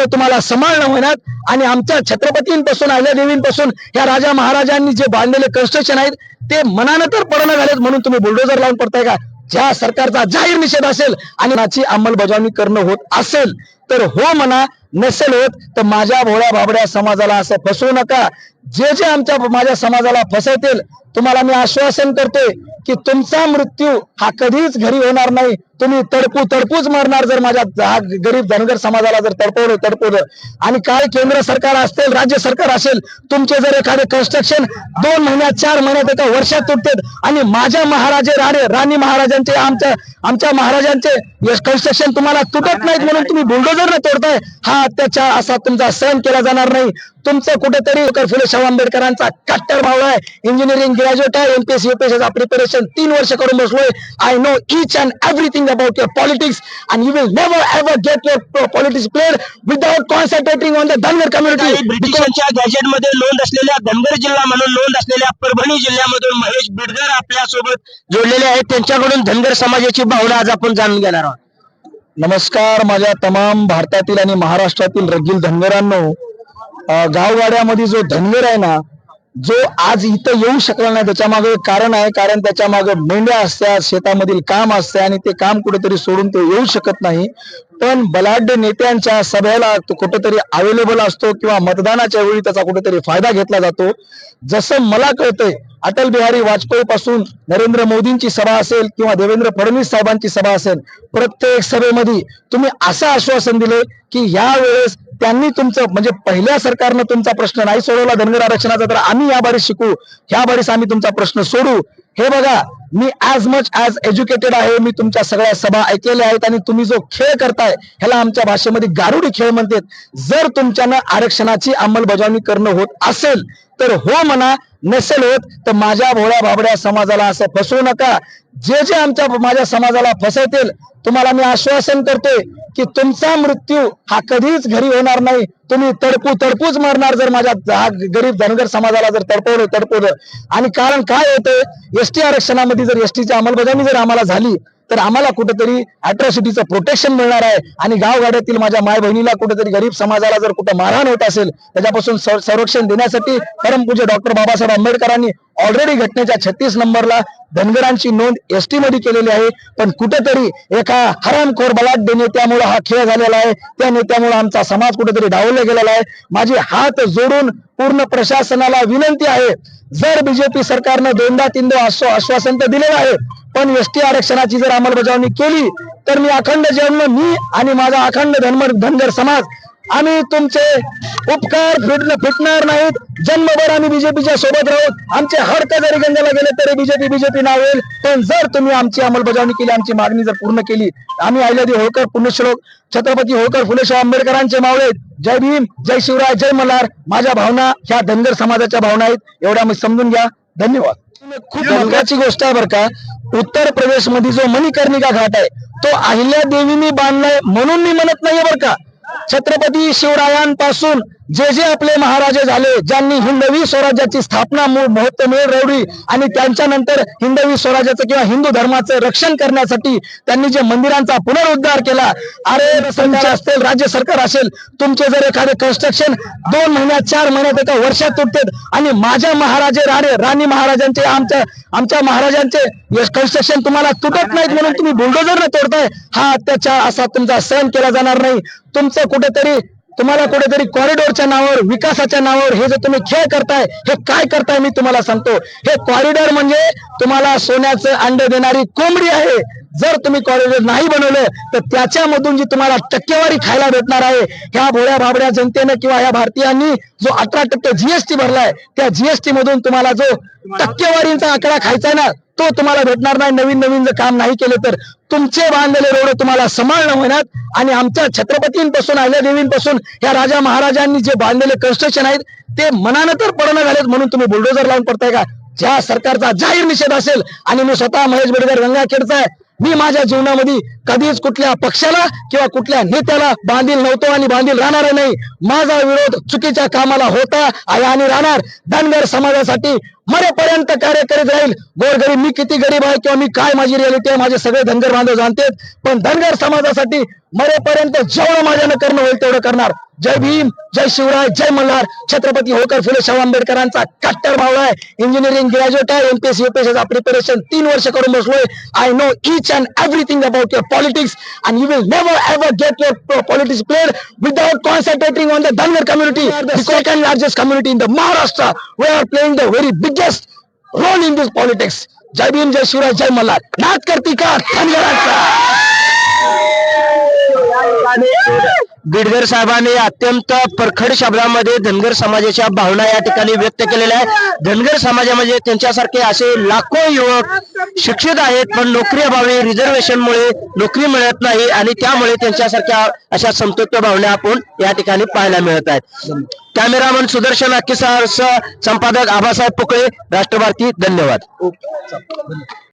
एवढं तुम्हाला सांभाळणं होणार आणि आमच्या छत्रपतींपासून अहिल्यादेवींपासून या राजा महाराजांनी जे बांधलेले कन्स्ट्रक्शन आहेत ते मनानं तर पडणं झालेत म्हणून तुम्ही बुलडोजर लावून पडताय का? ज्या सरकारचा जाहीर निषेध असेल आणि त्याची अंमलबजावणी करणं होत असेल तर हो म्हणा नसेल होत तर माझ्या भोळ्या बाबड्या समाजाला असं फसवू नका. जे जे आमच्या माझ्या समाजाला फसवतील तुम्हाला मी आश्वासन करतोय की तुमचा मृत्यू हा कधीच घरी होणार नाही. तुम्ही तडपू तडपूच मरणार जर माझ्या गरीब धनगर समाजाला जर तडपवलं तडपवलं. आणि काय केंद्र सरकार असेल राज्य सरकार असेल तुमचे जर एखादे कन्स्ट्रक्शन दोन महिन्यात चार महिन्यात एका वर्षात तुटतात आणि माझ्या महाराजे राणे राणी महाराजांचे आमच्या आमच्या महाराजांचे कन्स्ट्रक्शन तुम्हाला तुटत नाहीत म्हणून तुम्ही बुलडोजर तोडताय. हा अत्याचार असा तुमचा सहन केला जाणार नाही. तुमचं कुठेतरी फुले शाहू आंबेडकरांचा कट्टर भाव आहे. इंजिनिअरिंग ग्रॅज्युएट आहे एमपीएससी युपीएससीचा प्रिपरेशन तीन वर्ष करून बसलोय. I know each and everything your politics and you will never ever get your politics played without concentrating on the Dhangar काही कम्युनिटी ब्रिटिशांच्या गॅजेटमध्ये नोंद असलेल्या धनगर जिल्हा म्हणून नोंद असलेल्या परभणी जिल्ह्यामधून महेश बिडकर आपल्यासोबत जोडलेले आहेत. त्यांच्याकडून धनगर समाजाची भावना आज आपण जाणून घेणार आहोत. नमस्कार माझ्या तमाम भारतातील आणि महाराष्ट्रातील रगील धनगरांनो. गावगाड्यामध्ये जो धनगर आहे ना जो आज इथं येऊ शकला नाही त्याच्यामागे कारण आहे. कारण त्याच्यामागे मेंढ्या असतात शेतामधील काम असते आणि ते काम कुठेतरी सोडून तो येऊ शकत नाही. पण बलाढ्य नेत्यांच्या सभेला तो कुठेतरी अवेलेबल असतो किंवा मतदानाच्या वेळी त्याचा कुठेतरी फायदा घेतला जातो. जसं मला कळतंय अटल बिहारी वाजपेयी पासून नरेंद्र मोदींची सभा असेल किंवा देवेंद्र फडणवीस साहेबांची सभा असेल प्रत्येक सभेमध्ये तुम्ही असं आश्वासन दिले की यावेळेस त्यांनी तुमचं म्हणजे पहिल्या सरकारनं तुमचा प्रश्न नाही सोडवला धनगर आरक्षणाचा तर आम्ही या बारीस शिकू ह्या बारीस आम्ही तुमचा प्रश्न सोडू. हे बघा मी ऍज मच ऍज एज्युकेटेड आहे मी तुमच्या सगळ्या सभा ऐकलेल्या आहेत आणि तुम्ही जो खेळ करताय ह्याला आमच्या भाषेमध्ये गारुडी खेळ म्हणतात. जर तुमच्यानं आरक्षणाची अंमलबजावणी करणं होत असेल तर हो म्हणा नसेल होत तर माझ्या भोळ्या भाबड्या समाजाला असं फसवू नका. जे जे आमच्या माझ्या समाजाला फसवतील तुम्हाला मी आश्वासन करतोय की तुमचा मृत्यू हा कधीच घरी होणार नाही. तुम्ही तडपू तडपूच मरणार जर माझ्या हा गरीब धनगर समाजाला जर तडपवलं तडपवलं. आणि कारण काय होतं एसटी आरक्षणामध्ये जर एसटीची अंमलबजावणी जर आम्हाला झाली तर आम्हाला कुठेतरी अॅट्रॉसिटीचं प्रोटेक्शन मिळणार आहे. आणि गावगाड्यातील माझ्या माय बहिणीला कुठेतरी गरीब समाजाला जर कुठं मारहाण होत असेल त्याच्यापासून संरक्षण देण्यासाठी परमपूज्य डॉक्टर बाबासाहेब आंबेडकरांनी ऑलरेडी घटनेच्या छत्तीस नंबरला धनगरांची नोंद एसटी मध्ये केलेली आहे. पण कुठेतरी एका हरामखोर बलाढ्य नेत्यामुळे हा खेळ झालेला आहे. त्या नेत्यामुळे आमचा समाज कुठेतरी डावलला गेलेला आहे. माझी हात जोडून पूर्ण प्रशासनाला विनंती आहे. जर बीजेपी सरकारनं दोनदा तीनदा आश्वासन तर दिलेलं आहे पण एसटी आरक्षणाची जर अंमलबजावणी केली तर मी अखंड जन्म मी आणि माझा अखंड धनगर धनगर समाज आम्ही तुमचे उपकार फिट फिटणार नाहीत. जन्मभर आम्ही बीजेपीच्या सोबत राहू आमचे हडक जरी गंगेला गेले तरी बीजेपी बीजेपी नाव येईल. पण जर तुम्ही आमची अंमलबजावणी केली आमची मागणी जर पूर्ण केली आम्ही अहिल्यादेवी होळकर पुण्यश्लोक छत्रपती होळकर फुले शाहू आंबेडकरांचे मावळे. जय भीम जय शिवराय जय मल्हार माझ्या भावना ह्या धनगर समाजाच्या भावना आहेत एवढ्या मी समजून घ्या. धन्यवाद. खूप महत्वाची गोष्ट आहे बरं का उत्तर प्रदेशमध्ये जो मणिकर्णिका घाट आहे तो अहिल्या देवीने बांधलाय म्हणून मी म्हणत नाहीये बर का. छत्रपती शिवरायांपासून जे जे आपले महाराजे झाले ज्यांनी हिंदवी स्वराज्याची स्थापना मूळ मुहूर्तमेळ रवली आणि त्यांच्यानंतर हिंदवी स्वराज्याचं किंवा हिंदू धर्माचं रक्षण करण्यासाठी त्यांनी जे मंदिरांचा पुनरुद्धार केला अरे संच असतील राज्य सरकार असेल तुमचे जर एखादे कन्स्ट्रक्शन दोन महिन्यात चार महिन्यात एका वर्षात तुटतात आणि माझ्या महाराजे राणे राणी महाराजांचे आमच्या आमच्या महाराजांचे कन्स्ट्रक्शन तुम्हाला तुटत नाहीत म्हणून तुम्ही बुलडोजर तोडताय. हा अत्याचार असा तुमचा सहन केला जाणार नाही. तुमचं कुठेतरी तुम्हाला कुठेतरी कॉरिडॉरच्या नावावर विकासाच्या नावावर हे जे तुम्ही खेळ करताय हे काय करताय मी तुम्हाला सांगतो. हे कॉरिडॉर म्हणजे तुम्हाला सोन्याचं अंड देणारी कोंबडी आहे. जर तुम्ही कॉलेजेस नाही बनवलं तर त्याच्यामधून जी तुम्हाला टक्केवारी खायला भेटणार आहे ह्या भोळ्या भाबड्या जनतेनं किंवा ह्या भारतीयांनी जो अठरा टक्के जीएसटी भरलाय त्या जीएसटी मधून तुम्हाला जो टक्केवारीचा आकडा खायचा आहे ना तो तुम्हाला भेटणार नाही. नवीन नवीन जर काम नाही केलं तर तुमचे बांधलेले रोड तुम्हाला समाळणं होणार आणि आमच्या छत्रपतींपासून अहिल्यादेवींपासून या राजा महाराजांनी जे बांधलेले कन्स्ट्रक्शन आहेत ते मनानं तर पडणं झालेत म्हणून तुम्ही बुलडोजर लावून पडताय का? ज्या सरकारचा जाहीर निषेध असेल आणि मी स्वतः महेश बेडकर गंगाखेडचा आहे मी माझ्या जीवनामध्ये कधीच कुठल्या पक्षाला किंवा कुठल्या नेत्याला बांधील नव्हतो आणि बांधील राहणार नाही. माझा विरोध चुकीच्या कामाला होता. आहे आणि राहणार. धनगर समाजासाठी मरेपर्यंत कार्य करीत राहील. गोरगरीब मी किती गरीब आहे किंवा मी काय माझी रियालिटी आहे माझे सगळे धनगर बांधव जाणतेत पण धनगर समाजासाठी मरेपर्यंत जेवढं माझ्यानं करणं होईल तेवढं करणार. जय भीम जय शिवराय जय मल्हार. छत्रपती होकर फुले शाहू आंबेडकरांचा कट्टर भावला आहे. इंजिनिअरिंग ग्रॅज्युएट आहे एमपीएससी युपीएससीचा प्रिपरेशन तीन वर्ष करून बसलोय. I know each and everything about your politics and you will never ever get your politics played without concentrating on the Dhangar community second largest community in the Maharashtra we are playing the very biggest role in this politics जय भीम जय शिवराय जय मल्हार नाथ करती का धनगरांचा बिडगर साहेबांनी अत्यंत परखड शब्दामध्ये धनगर समाजाच्या भावना या ठिकाणी व्यक्त केलेल्या आहेत. धनगर समाजामध्ये त्यांच्यासारखे असे लाखो युवक शिक्षित आहेत पण नोकरी अभावी रिझर्वेशनमुळे नोकरी मिळत नाही आणि त्यामुळे त्यांच्यासारख्या अशा संतप्त भावना आपण या ठिकाणी पाहायला मिळत आहेत. कॅमेरामन सुदर्शन अक्केसह संपादक आबासाहेब पुकळे राष्ट्रभारती धन्यवाद.